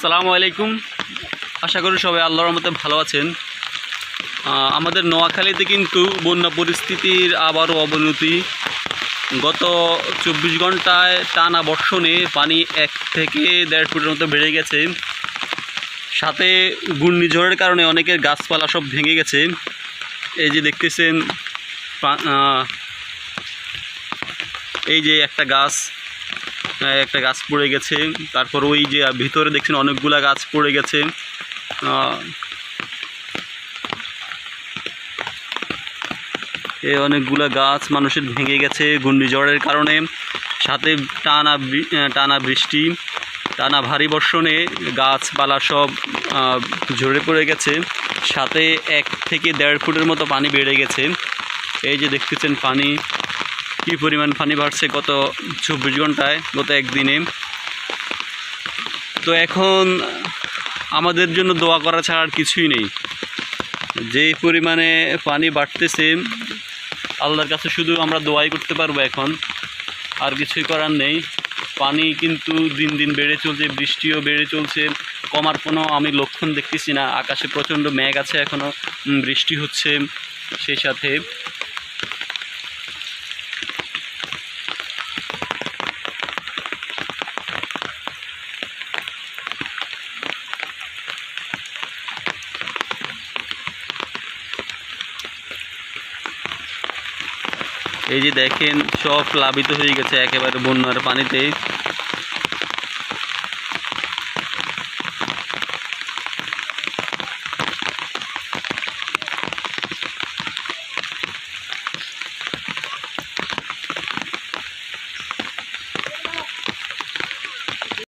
আসসালামু আলাইকুম। আশা করি সবাই আল্লাহর মতে ভালো আছেন। আমাদের নোয়াখালীতে কিন্তু বন্যা পরিস্থিতির আবারও অবনতি। গত চব্বিশ ঘন্টায় টানা বর্ষণে পানি এক থেকে দেড় ফুটের মতো বেড়ে গেছে। সাথে ঘূর্ণিঝড়ের কারণে অনেকের গাছপালা সব ভেঙে গেছে। এই যে দেখতেছেন এই যে একটা গাছ একটা গাছ পড়ে গেছে। তারপর ওই যে ভিতরে দেখছেন অনেকগুলা গাছ পড়ে গেছে। এই অনেকগুলা গাছ মানুষের ভেঙে গেছে ঘূর্ণিঝড়ের কারণে। সাথে টানা টানা বৃষ্টি, টানা ভারী বর্ষণে গাছপালা সব ঝরে পড়ে গেছে। সাথে এক থেকে দেড় ফুটের মতো পানি বেড়ে গেছে। এই যে দেখতেছেন পানি। কী পরিমাণ পানি বাড়ছে গত চব্বিশ ঘন্টায়, গত একদিনে। তো এখন আমাদের জন্য দোয়া করা ছাড়া আর কিছুই নেই। যেই পরিমাণে পানি বাড়তেছে, আল্লাহর কাছে শুধু আমরা দোয়াই করতে পারব এখন। আর কিছুই করার নেই। পানি কিন্তু দিন দিন বেড়ে চলছে, বৃষ্টিও বেড়ে চলছে। কমার কোনো আমি লক্ষণ দেখতেছি না। আকাশে প্রচণ্ড মেঘ আছে এখনও বৃষ্টি হচ্ছে সেই সাথে। এই যে দেখেন সব প্লাবিত হয়ে গেছে একেবারে বন্যার পানিতে।